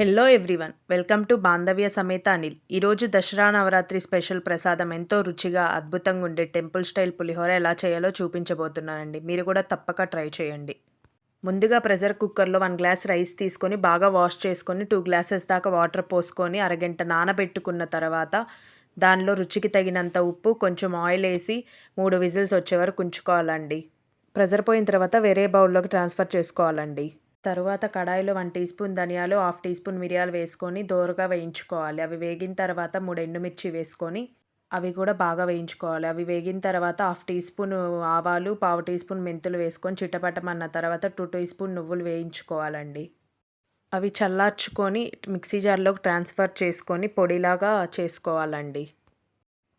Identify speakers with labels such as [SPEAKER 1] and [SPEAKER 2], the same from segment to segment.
[SPEAKER 1] Hello everyone welcome to Bandhavya సమేత అనిల్. ఈరోజు Dasara Navratri special ప్రసాదం ఎంతో రుచిగా అద్భుతంగా ఉండే టెంపుల్ స్టైల్ పులిహోర ఎలా చేయాలో చూపించబోతున్నానండి. మీరు కూడా తప్పక ట్రై చేయండి. ముందుగా ప్రెషర్ కుక్కర్లో వన్ గ్లాస్ రైస్ తీసుకొని బాగా వాష్ చేసుకొని టూ గ్లాసెస్ దాకా వాటర్ పోసుకొని అరగంట నానబెట్టుకున్న తర్వాత దానిలో రుచికి తగినంత ఉప్పు కొంచెం ఆయిల్ వేసి మూడు విజిల్స్ వచ్చే వరకు ఉంచుకోవాలండి. ప్రెజర్ పోయిన తర్వాత వేరే బౌల్లోకి ట్రాన్స్ఫర్ చేసుకోవాలండి. తరువాత కడాయిలో వన్ టీ స్పూన్ ధనియాలు హాఫ్ టీ స్పూన్ మిరియాలు వేసుకొని దోరగా వేయించుకోవాలి. అవి వేగిన తర్వాత మూడు ఎండుమిర్చి వేసుకొని అవి కూడా బాగా వేయించుకోవాలి. అవి వేగిన తర్వాత హాఫ్ టీ స్పూన్ ఆవాలు పావు టీ స్పూన్ మెంతులు వేసుకొని చిట్టపట్టమన్న తర్వాత టూ టీ స్పూన్ నువ్వులు వేయించుకోవాలండి. అవి చల్లార్చుకొని మిక్సీ జార్లోకి ట్రాన్స్ఫర్ చేసుకొని పొడిలాగా చేసుకోవాలండి.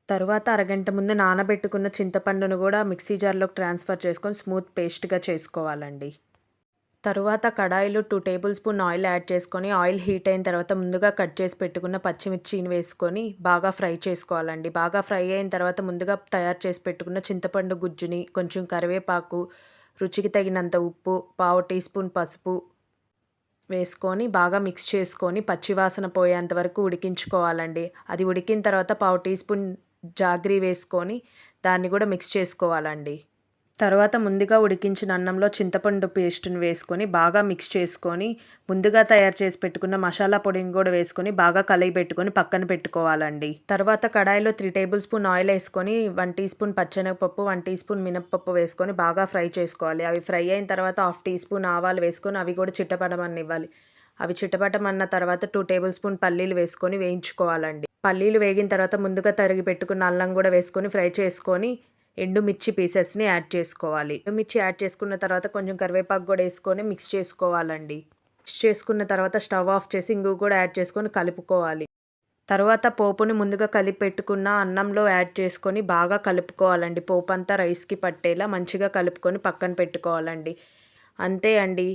[SPEAKER 1] తరువాత అరగంట ముందు నానబెట్టుకున్న చింతపండును కూడా మిక్సీ జార్లోకి ట్రాన్స్ఫర్ చేసుకొని స్మూత్ పేస్ట్గా చేసుకోవాలండి. తరువాత కడాయిలో two tablespoon oil add చేసుకొని ఆయిల్ హీట్ అయిన తర్వాత ముందుగా కట్ చేసి పెట్టుకున్న పచ్చిమిర్చిని వేసుకొని బాగా ఫ్రై చేసుకోవాలండి. బాగా ఫ్రై అయిన తర్వాత ముందుగా తయారు చేసి పెట్టుకున్న చింతపండు గుజ్జుని కొంచెం కరివేపాకు రుచికి తగినంత ఉప్పు పావు టీ స్పూన్ పసుపు వేసుకొని బాగా మిక్స్ చేసుకొని పచ్చివాసన పోయేంత వరకు ఉడికించుకోవాలండి. అది ఉడికిన తర్వాత పావు టీ స్పూన్ జాగ్రీ వేసుకొని దాన్ని కూడా మిక్స్ చేసుకోవాలండి. తర్వాత ముందుగా ఉడికించిన అన్నంలో చింతపండు పేస్ట్ని వేసుకొని బాగా మిక్స్ చేసుకొని ముందుగా తయారు చేసి పెట్టుకున్న మసాలా పొడిని కూడా వేసుకొని బాగా కలయి పెట్టుకొని పక్కన పెట్టుకోవాలండి. తర్వాత కడాయిలో త్రీ టేబుల్ స్పూన్ ఆయిల్ వేసుకొని వన్ టీ స్పూన్ పచ్చెనగపప్పు వన్ టీ స్పూన్ మినప్పప్పు వేసుకొని బాగా ఫ్రై చేసుకోవాలి. అవి ఫ్రై అయిన తర్వాత హాఫ్ టీ స్పూన్ ఆవాలు వేసుకొని అవి కూడా చిట్టపడమని ఇవ్వాలి అవి చిట్టపటమన్న తర్వాత టూ టేబుల్ స్పూన్ పల్లీలు వేసుకొని వేయించుకోవాలండి. పల్లీలు వేగిన తర్వాత ముందుగా తరిగి పెట్టుకున్న అల్లం కూడా వేసుకొని ఫ్రై చేసుకొని ఎండుమిర్చి పీసెస్ని యాడ్ చేసుకోవాలి. ఎండుమిర్చి యాడ్ చేసుకున్న తర్వాత కొంచెం కరివేపాకు కూడా వేసుకొని మిక్స్ చేసుకోవాలండి. మిక్స్ చేసుకున్న తర్వాత స్టవ్ ఆఫ్ చేసి ఇంగు కూడా యాడ్ చేసుకొని కలుపుకోవాలి. తర్వాత పోపుని ముందుగా కలిపి పెట్టుకున్న అన్నంలో యాడ్ చేసుకొని బాగా కలుపుకోవాలండి. పోపు అంతా రైస్కి పట్టేలా మంచిగా కలుపుకొని పక్కన పెట్టుకోవాలండి. అంతే అండి.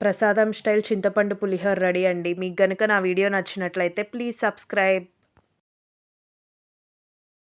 [SPEAKER 1] ప్రసాదం స్టైల్ చింతపండు పులిహోర రెడీ అండి. మీకు గనుక నా వీడియో నచ్చినట్లయితే ప్లీజ్ సబ్స్క్రైబ్.